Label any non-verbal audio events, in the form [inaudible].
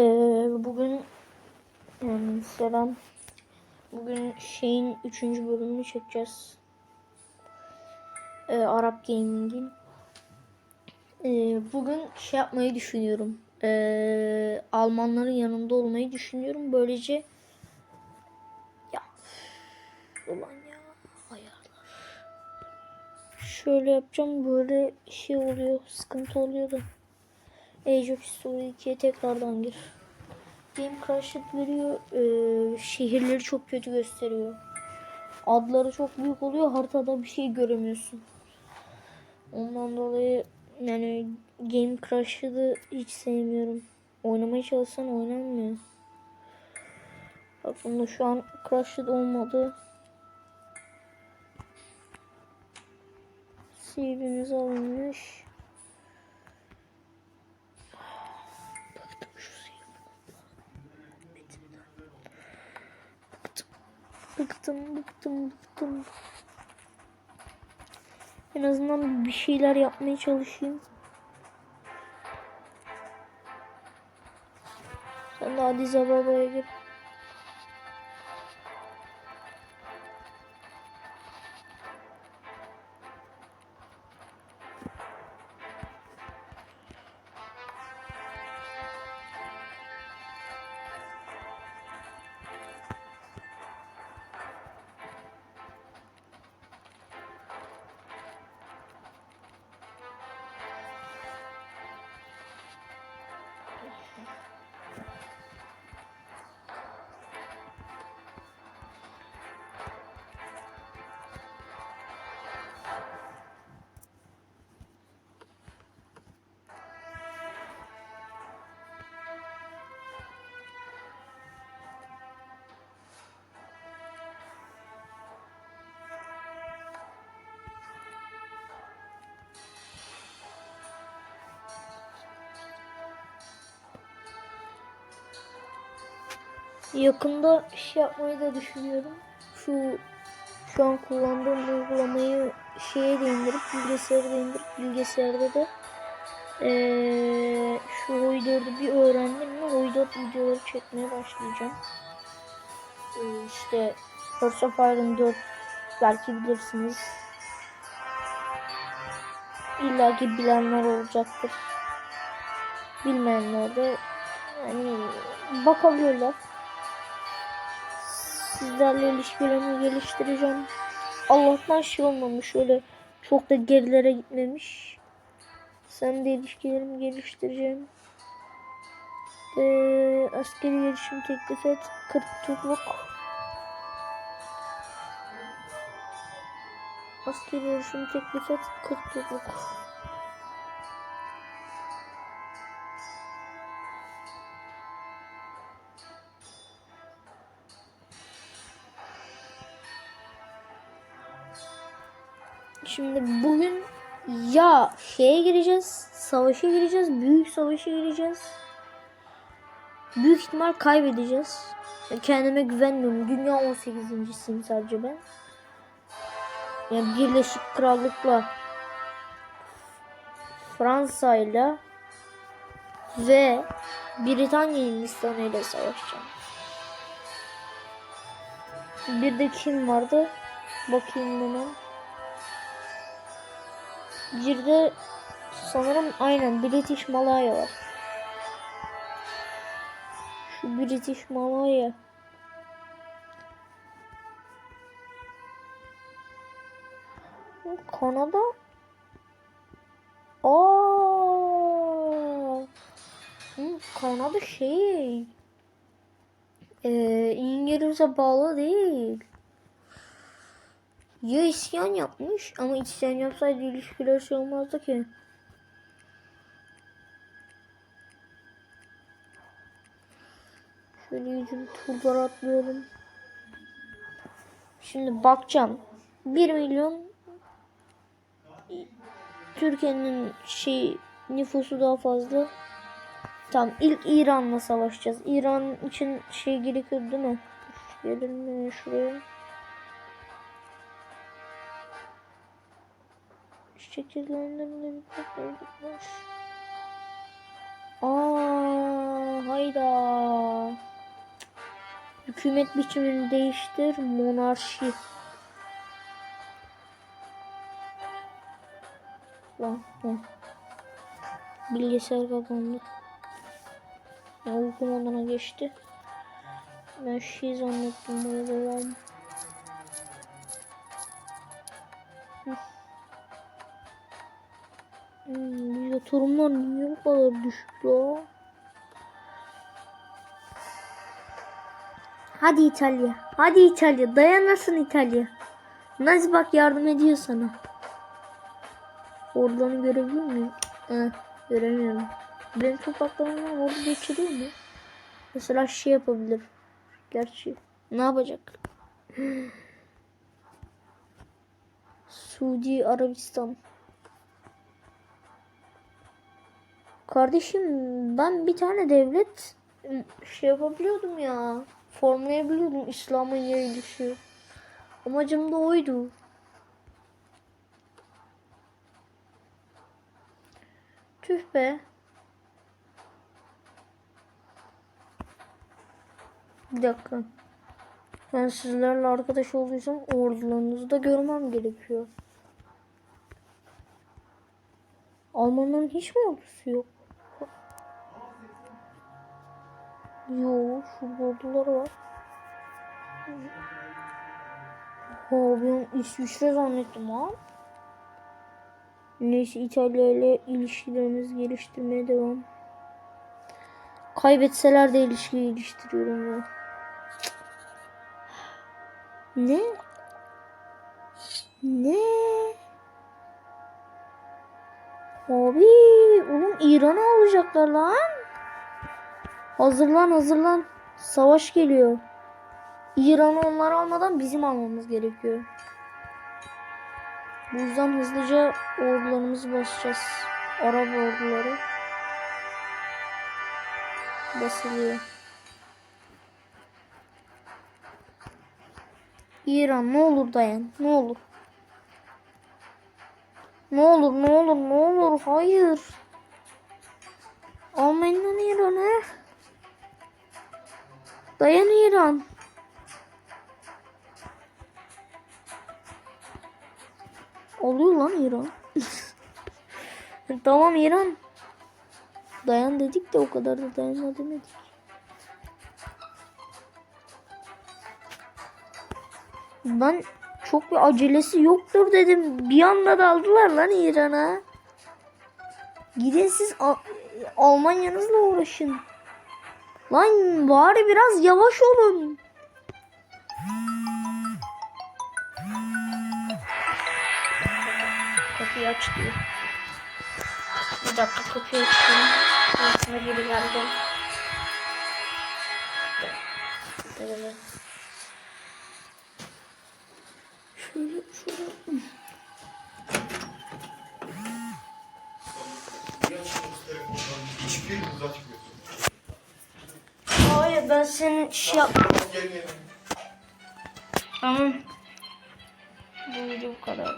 Ee, bugün yani selam. Bugün şeyin 3. bölümünü çekeceğiz. Ee, Arap Gaming'in. Ee, bugün şey yapmayı düşünüyorum. Ee, Almanların yanında olmayı düşünüyorum. Böylece ya ulan ya ayarlar. Şöyle yapacağım böyle şey oluyor. Sıkıntı oluyor da. Age of History 2'ye tekrardan gir. Game Crash'ı veriyor. Ee, şehirleri çok kötü gösteriyor. Adları çok büyük oluyor. Haritada bir şey göremiyorsun. Ondan dolayı yani Game Crash'ı da hiç sevmiyorum. Oynamaya çalışsan oynanmıyor. Bak bunda şu an Crash'ı olmadı. Save'imiz alınmış. Bıktım şu Bıktım. Bıktım, bıktım, bıktım. En azından bir şeyler yapmaya çalışayım. Sen de Addis Ababa'ya gir. Yakında şey yapmayı da düşünüyorum. Şu şu an kullandığım uygulamayı şeye de indirip bilgisayara da indirip bilgisayarda da eee şu 4'ü bir öğrendim mi 4 videoları çekmeye başlayacağım. Eee işte Hearts of Iron 4 belki bilirsiniz. İlla ki bilenler olacaktır. Bilmeyenler de yani bakabilirler. Sizlerle ilişkilerimi geliştireceğim. Allah'tan şey olmamış öyle çok da gerilere gitmemiş. Sen de ilişkilerimi geliştireceğim. Ee, askeri gelişim teklif et. 40 turluk. Askeri gelişim teklif et. 40 turluk. Şimdi bugün ya şeye gireceğiz, savaşa gireceğiz, büyük savaşa gireceğiz. Büyük ihtimal kaybedeceğiz. Kendime güvenmiyorum. Dünya 18.siyim sadece ben. Yani Birleşik Krallık'la Fransa'yla ve Britanya Hindistan'ı ile savaşacağım. Bir de kim vardı? Bakayım hemen. Bir de sanırım aynen British Malaya var. Şu British Malaya. Kanada. Aa. Kanada şey. Ee, İngiliz'e bağlı değil. Ya isyan yapmış ama isyan yapsaydı ilişkiler şey olmazdı ki. Şöyle yüzüm turlara atlıyorum. Şimdi bakacağım. 1 milyon Türkiye'nin şey nüfusu daha fazla. Tamam ilk İran'la savaşacağız. İran için şey gerekiyor değil mi? Gelin şuraya. Şekillendirme bir var. Aa, Hayda. Hükümet biçimini değiştir. Monarşi. Lan lan. Bilgisayar kapandı. Ya, uyku moduna geçti. Ben şey zannettim böyle devam. Hmm, yatırımlar niye bu kadar düşük ya? Hadi İtalya. Hadi İtalya. Dayanırsın İtalya. Nazi bak yardım ediyor sana. Ordularını görebiliyor muyum? Eh, göremiyorum. Benim topraklarımdan ordu geçiriyor mu? Mesela şey yapabilir. Gerçi ne yapacak? [gasps] Suudi Arabistan. Kardeşim ben bir tane devlet şey yapabiliyordum ya. Formlayabiliyordum İslam'ın yayılışı. Amacım da oydu. Tüh be. Bir dakika. Ben sizlerle arkadaş olduysam ordularınızı da görmem gerekiyor. Almanların hiç mi ordusu yok? Yo, ordular var. Ha, ben İsviçre zannettim ha. Neyse İtalya ile ilişkilerimizi geliştirmeye devam. Kaybetseler de ilişki geliştiriyorum ya. Ne? Ne? Abi oğlum İran'ı alacaklar lan. Hazırlan hazırlan. Savaş geliyor. İran'ı onlar almadan bizim almamız gerekiyor. Bu yüzden hızlıca ordularımızı basacağız. Arap orduları. Basılıyor. İran ne olur dayan. Ne olur. Ne olur ne olur ne olur. Hayır. Almayın lan İran'ı. Dayan İran. Oluyor lan İran. [laughs] tamam İran. Dayan dedik de o kadar da dayanma demedik. Ben çok bir acelesi yoktur dedim. Bir anda daldılar lan İran'a. Gidin siz Al- Almanya'nızla uğraşın. Lan bari biraz yavaş olun. Kapıyı aç diyor. Bir dakika kapıyı açayım. Aslında geri geldim. Evet. Şöyle şöyle. Hiçbir çıkmıyorsun. Hayır ben senin şey yap. Tamam. Bu video bu kadar.